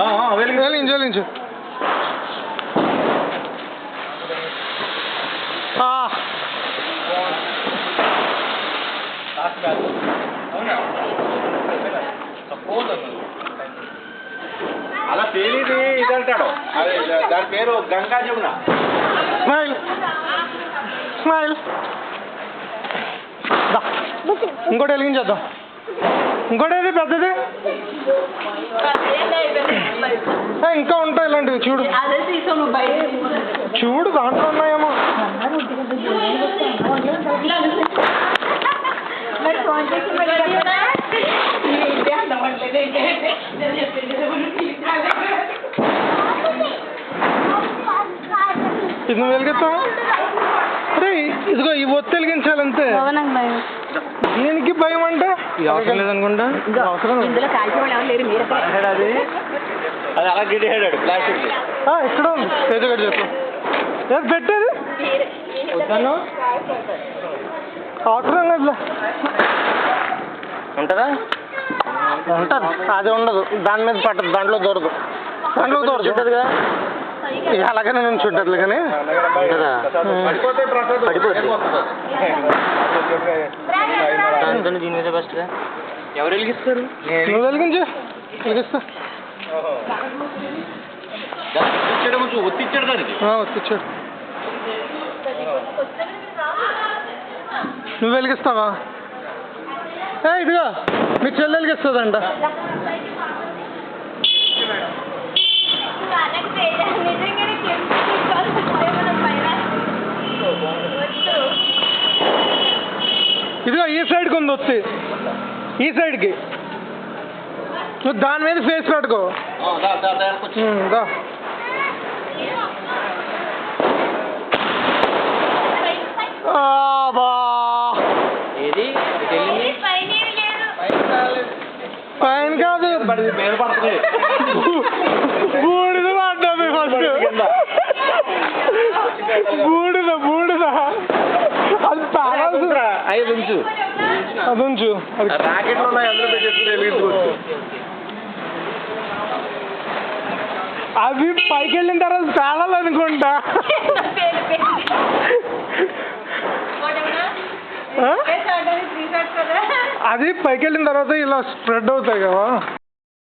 వెలిగించు అలా తేలిది ఇది అంటాడు. అదే దాని పేరు గంగా జమున. స్మైల్. స్మైల్. ఇంకోటి వెలిగించేద్దాం. ఇంకోటేది పెద్దది? ఇంకా ఉంటాయి ఇలాంటివి చూడు. చూడు దాంట్లో ఉన్నాయేమో. ఇది నువ్వు వెలిగిస్తావా? అరే ఇదిగో ఈ ఒత్తి వెలిగించాలంతే. నాకు దీనికి భయం అంటే? ఇది అవసరం లేదనుకుంటా? అవసరం లేదు. ఇందులో కాల్చే వాళ్ళు ఎవరు లేరు మీరు అది అది అలా గిడిహాడాడు ప్లాస్టిక్. ఆ, ఇక్కడ ఉంది. చెప్పు ఏది పెట్టేది? వద్దాను అవసరం లేదులే. ఉంటుందా? ఉంటుంది. అది ఉండదు. దాని మీద పట్టదు దాంట్లో దొరదు. దాంట్లో దొరదు. ఉంటుందిగా ఇక అలాగనే నుంచి ఉంటుంది కానీ. ఉంటుందా? పడిపోతే. దాంతో దీని మీద బెస్ట్గా ఎవరు వెలిగిస్తారు? నువ్వు వెలిగించు. వెలిగిస్తా. ఒత్తిచ్చడం దానికి. నువ్వు వెలిగిస్తావా? ఏ ఇదిగో మీ చెల్లి వెలిగిస్తుందంట. ఇదిగో ఈ సైడ్కి ఉంది వచ్చి ఈ సైడ్కి నువ్వు దాని మీద ఫేస్ పెట్టుకో. దా పైన కాదు. బూడిద పడ్డది ఫస్ట్ బూడిద బూడిద అది పారాల్సిందిరా ఐదు ఉంచు అది ఉంచు రాకెట్లు ఉన్నాయి అందులో పైకి వెళ్ళిన తర్వాత పేలాలనుకుంటా? అది పైకి వెళ్ళిన తర్వాత ఇలా స్ప్రెడ్ అవుతాయి కదా.